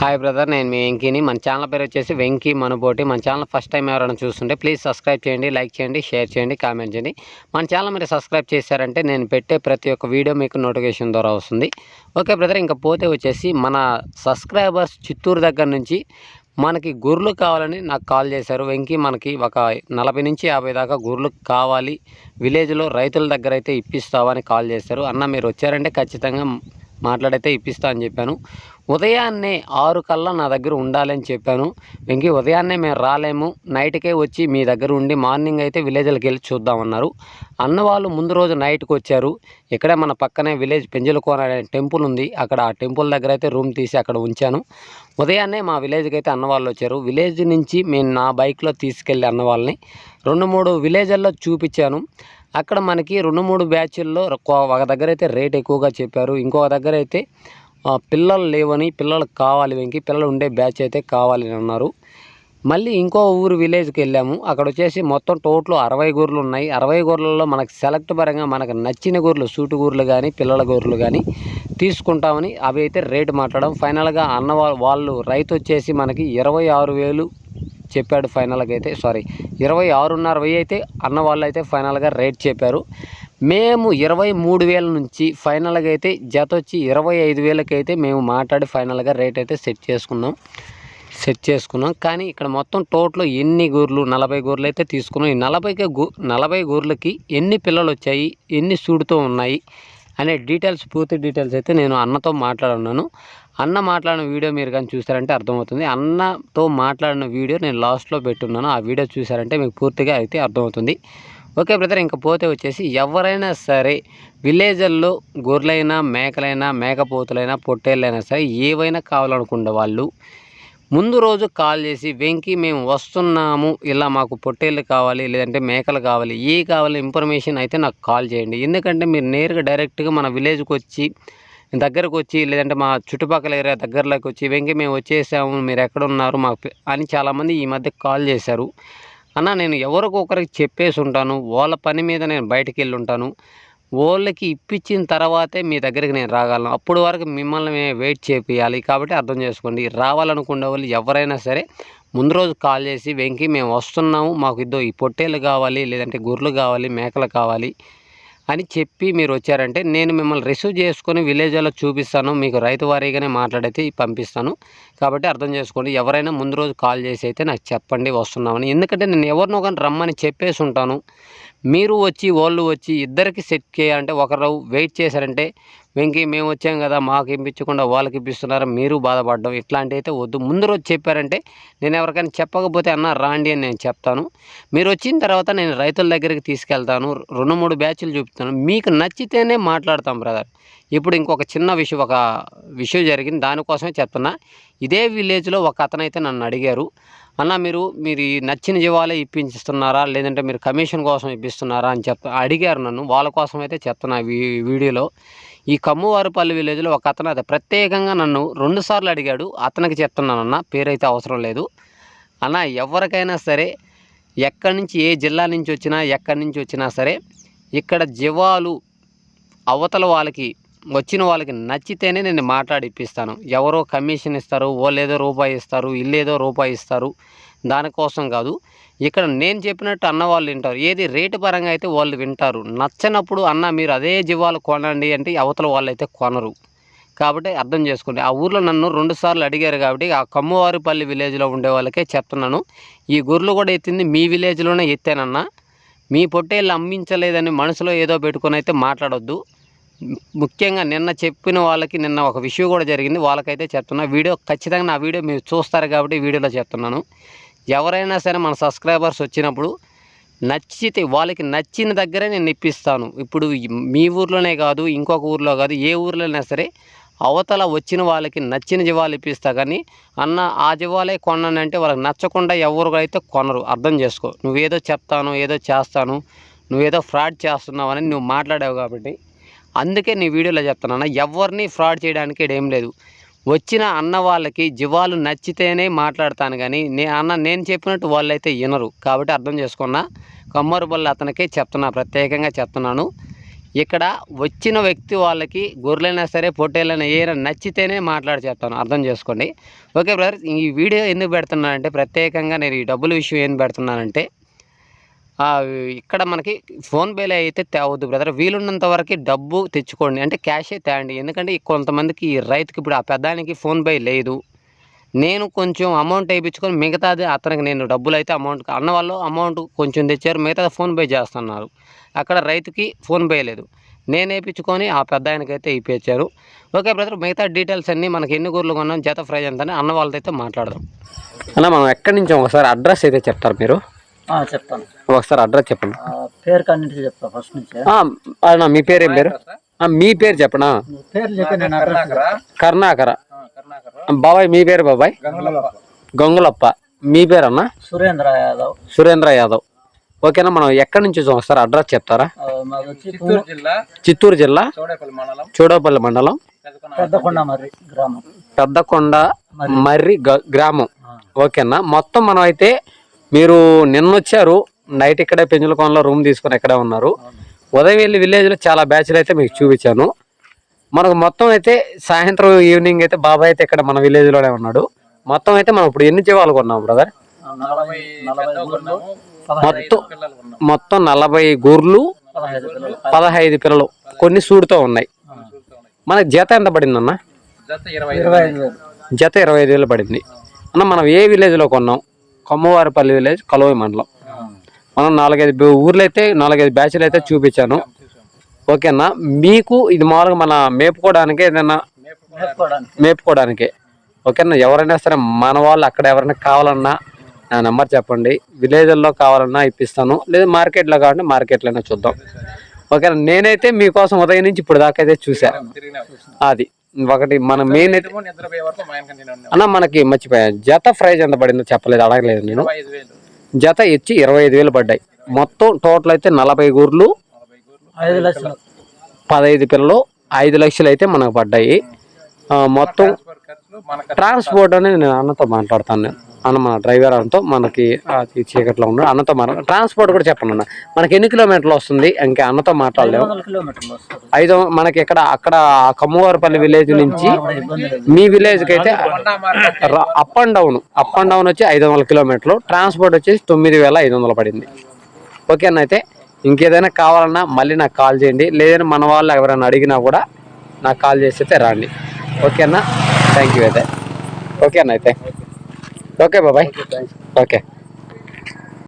Hi brother నేను మీ వెంకీని. మన channel పేరు వచ్చేసి వెంకీ మనబోటి. మన ఛానల్ ఫస్ట్ టైం ఎవరైనా చూస్తుంటే ప్లీజ్ సబ్స్క్రైబ్ చేయండి లైక్ చేయండి షేర్ చేయండి కామెంట్ చేయండి. మన ఛానల్ మీరు సబ్స్క్రైబ్ చేశారంటే నేను పెట్టే ప్రతి ఒక్క వీడియో మీకు నోటిఫికేషన్ ద్వారా వస్తుంది. ఓకే బ్రదర్ ఇంకా పోతే వచ్చేసి మన సబ్స్క్రైబర్స్ చిత్తూరు దగ్గర నుంచి మనకి గొర్రెలు కావాలని నాకు కాల్ చేశారు. వెంకీ మనకి ఒక నలభై నుంచి యాభై దాకా గొర్రెలు కావాలి. విలేజ్లో రైతుల దగ్గర అయితే ఇప్పిస్తావని కాల్ చేశారు. అన్న మీరు వచ్చారంటే ఖచ్చితంగా మాట్లాడైతే ఇప్పిస్తా అని చెప్పాను. ఉదయాన్నే ఆరు కల్లా నా దగ్గర ఉండాలని చెప్పాను. వెంకీ ఉదయాన్నే మేము రాలేము. నైట్కే వచ్చి మీ దగ్గర ఉండి మార్నింగ్ అయితే విలేజ్లకు వెళ్ళి చూద్దామన్నారు. అన్న వాళ్ళు ముందు రోజు నైట్కి వచ్చారు. ఇక్కడే మన పక్కనే విలేజ్ పెంజలకోన అనే టెంపుల్ ఉంది. అక్కడ ఆ టెంపుల్ దగ్గర అయితే రూమ్ తీసి అక్కడ ఉంచాను. ఉదయాన్నే మా విలేజ్కి అయితే అన్న వాళ్ళు వచ్చారు. విలేజ్ నుంచి మేము నా బైక్లో తీసుకెళ్ళి అన్న వాళ్ళని రెండు మూడు విలేజ్ల్లో చూపించాను. అక్కడ మనకి రెండు మూడు బ్యాచ్ల్లో ఒక దగ్గర అయితే రేట్ ఎక్కువగా చెప్పారు. ఇంకొక దగ్గర అయితే పిల్లలు లేవని పిల్లలకు కావాలి వెంకి పిల్లలు ఉండే బ్యాచ్ అయితే కావాలి అని అన్నారు. మళ్ళీ ఇంకో ఊరు విలేజ్కి వెళ్ళాము. అక్కడ వచ్చేసి మొత్తం టోటల్ అరవై గొర్రెలు ఉన్నాయి. అరవై గొర్రెలలో మనకు సెలెక్ట్ పరంగా మనకు నచ్చిన గొర్రెలు సూటు గొర్రెలు కానీ పిల్లల గొర్రెలు కానీ తీసుకుంటామని అవి అయితే రేటు మాట్లాడడం ఫైనల్గా అన్న వాళ్ళు రైతు వచ్చేసి మనకి ఇరవై ఆరు వేలు చెప్పాడు ఫైనల్గా అయితే సారీ ఇరవై ఆరున్నర వెయ్యి అయితే అన్న వాళ్ళు అయితే ఫైనల్గా రేట్ చెప్పారు. మేము ఇరవై మూడు వేల నుంచి ఫైనల్గా అయితే జత వచ్చి ఇరవై ఐదు వేలకైతే మేము మాట్లాడి ఫైనల్గా రేట్ అయితే సెట్ చేసుకున్నాం. సెట్ చేసుకున్నాం. కానీ ఇక్కడ మొత్తం టోటల్ ఎన్ని గూర్లు నలభై గూర్లు అయితే తీసుకున్నాం. ఈ నలభైకి నలభై గూర్లకి ఎన్ని పిల్లలు వచ్చాయి ఎన్ని సూడుతో ఉన్నాయి అనే డీటెయిల్స్ పూర్తి డీటెయిల్స్ అయితే నేను అన్నతో మాట్లాడున్నాను. అన్న మాట్లాడిన వీడియో మీరు కానీ చూసారంటే అర్థమవుతుంది. అన్నతో మాట్లాడిన వీడియో నేను లాస్ట్లో పెట్టున్నాను. ఆ వీడియో చూసారంటే మీకు పూర్తిగా అయితే అర్థమవుతుంది. ఓకే బ్రదర్ ఇంకా పోతే వచ్చేసి ఎవరైనా సరే విలేజ్ల్లో గొర్రెలైనా మేకలైనా మేకపోతులైనా పొట్టేళ్ళైనా సరే ఏవైనా కావాలనుకున్న వాళ్ళు ముందు రోజు కాల్ చేసి వెంకి మేము వస్తున్నాము. ఇలా మాకు పొట్టేళ్ళు కావాలి లేదంటే మేకలు కావాలి ఏ కావాలి ఇన్ఫర్మేషన్ అయితే నాకు కాల్ చేయండి. ఎందుకంటే మీరు నేరుగా డైరెక్ట్గా మన విలేజ్కి వచ్చి దగ్గరకు వచ్చి లేదంటే మా చుట్టుపక్కల ఏరియా దగ్గరలోకి వచ్చి వెంకి మేము వచ్చేసాము. మీరు ఎక్కడ ఉన్నారు? మాకు అని చాలామంది ఈ మధ్య కాల్ చేశారు. అన్న నేను ఎవరికి ఒకరికి చెప్పేసి ఉంటాను. వాళ్ళ పని మీద నేను బయటికి వెళ్ళి ఉంటాను. వాళ్ళకి ఇప్పించిన తర్వాతే మీ దగ్గరికి నేను రాగలను. అప్పుడు వరకు మిమ్మల్ని మేము వెయిట్ చేపియాలి కాబట్టి అర్థం చేసుకోండి. రావాలనుకునే వాళ్ళు ఎవరైనా సరే ముందు రోజు కాల్ చేసి వెంకి మేము వస్తున్నాము. మాకు ఇద్దో ఈ పొట్టేలు కావాలి లేదంటే గొర్రెలు కావాలి మేకలు కావాలి. అని చెప్పి మీరు వచ్చారంటే నేను మిమ్మల్ని రిసీవ్ చేసుకొని విలేజ్లో చూపిస్తాను మీకు రైతు వారీగానే మాట్లాడైతే పంపిస్తాను. కాబట్టి అర్థం చేసుకోండి ఎవరైనా ముందు రోజు కాల్ చేసి అయితే నాకు చెప్పండి వస్తున్నామని. ఎందుకంటే నేను ఎవరినో కానీ రమ్మని చెప్పేసి ఉంటాను. మీరు వచ్చి వాళ్ళు వచ్చి ఇద్దరికి సెట్ చేయాలంటే ఒకరు వెయిట్ చేశారంటే వెంకీ మేము వచ్చాం కదా మాకు ఇప్పించకుండా వాళ్ళకి ఇప్పిస్తున్నారు? మీరు బాధపడడం ఇట్లాంటివి అయితే వద్దు. ముందు రోజు చెప్పారంటే నేను ఎవరికైనా చెప్పకపోతే అన్న రాండి అని నేను చెప్తాను. మీరు వచ్చిన తర్వాత నేను రైతుల దగ్గరికి తీసుకెళ్తాను. రెండు మూడు బ్యాచ్లు చూపుతాను మీకు నచ్చితేనే మాట్లాడతాం బ్రదర్. ఇప్పుడు ఇంకొక చిన్న విషయం ఒక విషయం జరిగింది. దానికోసమే చెప్తున్నా. ఇదే విలేజ్లో ఒక అతనైతే నన్ను అడిగారు. అన్న మీరు మీరు నచ్చిన జీవాలే ఇప్పించుతున్నారా? లేదంటే మీరు కమిషన్ కోసం ఇప్పిస్తున్నారా అని చెప్ అడిగారు నన్ను. వాళ్ళ కోసం అయితే చెప్తున్నా ఈ వీడియోలో. ఈ కమ్మువారిపల్లి విలేజ్లో ఒక అతను అది ప్రత్యేకంగా నన్ను రెండు సార్లు అడిగాడు. అతనికి చెప్తున్నానన్న పేరైతే అవసరం లేదు. అన్న ఎవరికైనా సరే ఎక్కడి నుంచి ఏ జిల్లా నుంచి వచ్చినా ఎక్కడి నుంచి వచ్చినా సరే ఇక్కడ జీవాలు అవతల వాళ్ళకి వచ్చిన వాళ్ళకి నచ్చితేనే నేను మాట్లాడి ఇప్పిస్తాను. ఎవరో కమిషన్ ఇస్తారు వాళ్ళు ఏదో రూపాయి ఇస్తారు ఇల్లేదో రూపాయి ఇస్తారు. దానికోసం కాదు. ఇక్కడ నేను చెప్పినట్టు అన్న వాళ్ళు వింటారు. ఏది రేటు పరంగా అయితే వాళ్ళు వింటారు. నచ్చనప్పుడు అన్న మీరు అదే జీవాలు కొనండి అంటే అవతల వాళ్ళు అయితే కొనరు. కాబట్టి అర్థం చేసుకోండి. ఆ ఊర్లో నన్ను రెండుసార్లు అడిగారు కాబట్టి ఆ కమ్మవారిపల్లి విలేజ్లో ఉండే వాళ్ళకే చెప్తున్నాను. ఈ గొర్రెలు కూడా ఎత్తింది మీ విలేజ్లోనే ఎత్తానన్నా. మీ పొట్టేళ్ళు అమ్మించలేదని మనసులో ఏదో పెట్టుకొని అయితే మాట్లాడొద్దు. ముఖ్యంగా నిన్న చెప్పిన వాళ్ళకి నిన్న ఒక విషయం కూడా జరిగింది. వాళ్ళకైతే చెప్తున్నా వీడియో ఖచ్చితంగా నా వీడియో మీరు చూస్తారు కాబట్టి వీడియోలో చెప్తున్నాను. ఎవరైనా సరే మన సబ్స్క్రైబర్స్ వచ్చినప్పుడు నచ్చితే వాళ్ళకి నచ్చిన దగ్గరే నేను ఇప్పిస్తాను ఇప్పుడు మీ ఊర్లోనే కాదు ఇంకొక ఊర్లో కాదు ఏ ఊర్లోనే సరే అవతల వచ్చిన వాళ్ళకి నచ్చిన జీవాలు ఇప్పిస్తా. కానీ అన్న ఆ జీవాలే కొన్నానంటే వాళ్ళకి నచ్చకుండా ఎవరు అయితే కొనరు. అర్థం చేసుకో. నువ్వేదో చెప్తాను ఏదో చేస్తాను నువ్వేదో ఫ్రాడ్ చేస్తున్నావని నువ్వు మాట్లాడావు కాబట్టి అందుకే నీ వీడియోలో చెప్తున్నాను ఎవరిని ఫ్రాడ్ చేయడానికి ఏం లేదు. వచ్చిన అన్న వాళ్ళకి జీవాలు నచ్చితేనే మాట్లాడతాను కానీ నే అన్న నేను చెప్పినట్టు వాళ్ళైతే వినరు. కాబట్టి అర్థం చేసుకున్నా కమ్మరు బొల్ల అతనికే చెప్తున్నా ప్రత్యేకంగా చెప్తున్నాను. ఇక్కడ వచ్చిన వ్యక్తి వాళ్ళకి గొర్రెలైనా సరే పొట్టేలైనా ఏదైనా నచ్చితేనే మాట్లాడి చెప్తాను. అర్థం చేసుకోండి. ఓకే బ్రదర్ ఈ వీడియో ఎందుకు పెడుతున్నానంటే ప్రత్యేకంగా నేను ఈ డబ్బుల విషయం ఏం పెడుతున్నానంటే ఇక్కడ మనకి ఫోన్పేలో అయితే తేవద్దు బ్రదర్ వీలున్నంత వరకు డబ్బు తెచ్చుకోండి. అంటే క్యాషే తేండి. ఎందుకంటే కొంతమందికి ఈ రైతుకి ఇప్పుడు ఆ పెద్దానికి ఫోన్పే లేదు. నేను కొంచెం అమౌంట్ వేయించుకొని మిగతాది అతనికి నేను డబ్బులు అయితే అమౌంట్ అన్న వాళ్ళు అమౌంట్ కొంచెం తెచ్చారు. మిగతాది ఫోన్పే చేస్తున్నారు. అక్కడ రైతుకి ఫోన్పే లేదు. నేను వేయించుకొని ఆ పెద్ద ఆయనకైతే ఇప్పించారు. ఓకే బ్రదర్ మిగతా డీటెయిల్స్ అన్నీ మనకి ఎన్ని గూర్లు కొన్నాం? జత ఫ్రైజ్ ఎంత అని అన్న వాళ్ళతో అయితే మాట్లాడదాం. అన్న మనం ఎక్కడి నుంచి ఒకసారి అడ్రస్ అయితే చెప్తారు మీరు? చెప్తాను. ఒకసారి అడ్రస్ చెప్పండి. ఆ, పేరు కన్నింటి చెప్తా ఫస్ట్ నుంచి. ఆ, అన్న మీ పేరు ఏం పేరు? ఆ, మీ పేరు చెప్పనా? నువ్వు పేర్లు చెప్పి నేను అడ్రస్ కర్ణాకర. బాబాయ్ మీ పేరు బాబాయ్? గంగులప్ప. మీ పేరు అన్న? సురేంద్ర యాదవ్. సురేంద్ర యాదవ్. ఓకేనా మనం ఎక్కడి నుంచి చూసాం ఒకసారి అడ్రస్ చెప్తారా? చిత్తూరు జిల్లా. చిత్తూరు జిల్లా? చౌడేపల్లి మండలం. చూడపల్లి మండలం? పెద్దకొండ మరి గ్రామం. పెద్దకొండ మర్రి. గ- గ్రామం. ఓకేనా మొత్తం మనం అయితే మీరు నిన్న వచ్చారు నైట్ ఇక్కడే పెంచులకోనలో రూమ్ తీసుకుని ఇక్కడే ఉన్నారు. ఉదయం వెళ్ళి విలేజ్లో చాలా బ్యాచ్లు అయితే మీకు చూపించాను. మనకు మొత్తం అయితే సాయంత్రం ఈవినింగ్ అయితే బాబాయ్ అయితే ఇక్కడ మన విలేజ్లోనే ఉన్నాడు. మొత్తం అయితే మనం ఇప్పుడు ఎన్ని జీవాలు కొన్నాం బ్రదర్? మొత్తం మొత్తం నలభై గొర్రెలు పదహైదు పిల్లలు. కొన్ని సూడుతో ఉన్నాయి. మనకి జత ఎంత ఐదు వేలు. జత ఇరవై ఐదు వేలు పడింది. అన్న మనం ఏ విలేజ్లో కొన్నాం? కొమ్మవారిపల్లి విలేజ్ కలువ మండలం. మనం నాలుగైదు ఊర్లు అయితే నాలుగైదు బ్యాచ్లు అయితే చూపించాను. ఓకేనా? మీకు ఇది మామూలుగా మన మేపుకోవడానికి ఏదైనా మేపుకోవడానికి. ఓకేనా? ఎవరైనా సరే మన వాళ్ళు అక్కడ ఎవరైనా కావాలన్నా నా నెంబర్ చెప్పండి. విలేజ్లో కావాలన్నా ఇప్పిస్తాను. లేదా మార్కెట్లో కావాలంటే మార్కెట్లోనే చూద్దాం. ఓకేనా? నేనైతే మీకోసం ఉదయం నుంచి ఇప్పుడు దాకా అయితే చూసా అది. ఒకటి మన మెయిన్ అయితే అన్న మనకి మర్చిపోయా. జత ప్రైజ్ ఎంత పడిందో చెప్పలేదు అడగలేదు నేను. జత ఇచ్చి ఇరవై ఐదు వేలు పడ్డాయి. మొత్తం టోటల్ అయితే నలభై గూర్లు ఐదు లక్షలు. పదహైదు పిల్లలు ఐదు లక్షలు అయితే మనకు పడ్డాయి. మొత్తం ట్రాన్స్పోర్ట్ అనేది నేను అన్నతో మాట్లాడతాను నేను. అన్న మన డ్రైవర్ అన్నతో మనకి చీకట్లో ఉన్నాడు. అన్నతో మన ట్రాన్స్పోర్ట్ కూడా చెప్పండి అన్న. మనకి ఎన్ని కిలోమీటర్లు వస్తుంది? ఇంకా అన్నతో మాట్లాడలేము. ఐదు మనకి ఇక్కడ అక్కడ కమ్మవారిపల్లి విలేజ్ నుంచి మీ విలేజ్కి అయితే up and down up and down వచ్చి ఐదు వందల కిలోమీటర్లు. ట్రాన్స్పోర్ట్ వచ్చేసి తొమ్మిది వేల ఐదు వందలు పడింది. ఓకేనా అయితే ఇంకేదైనా కావాలన్నా మళ్ళీ నాకు కాల్ చేయండి. లేదంటే మన వాళ్ళు ఎవరైనా అడిగినా కూడా నాకు కాల్ చేసి అయితే రండి. ఓకేనా థ్యాంక్ యూ అయితే. ఓకేనా అయితే. ఓకే బాబాయ్ ఓకే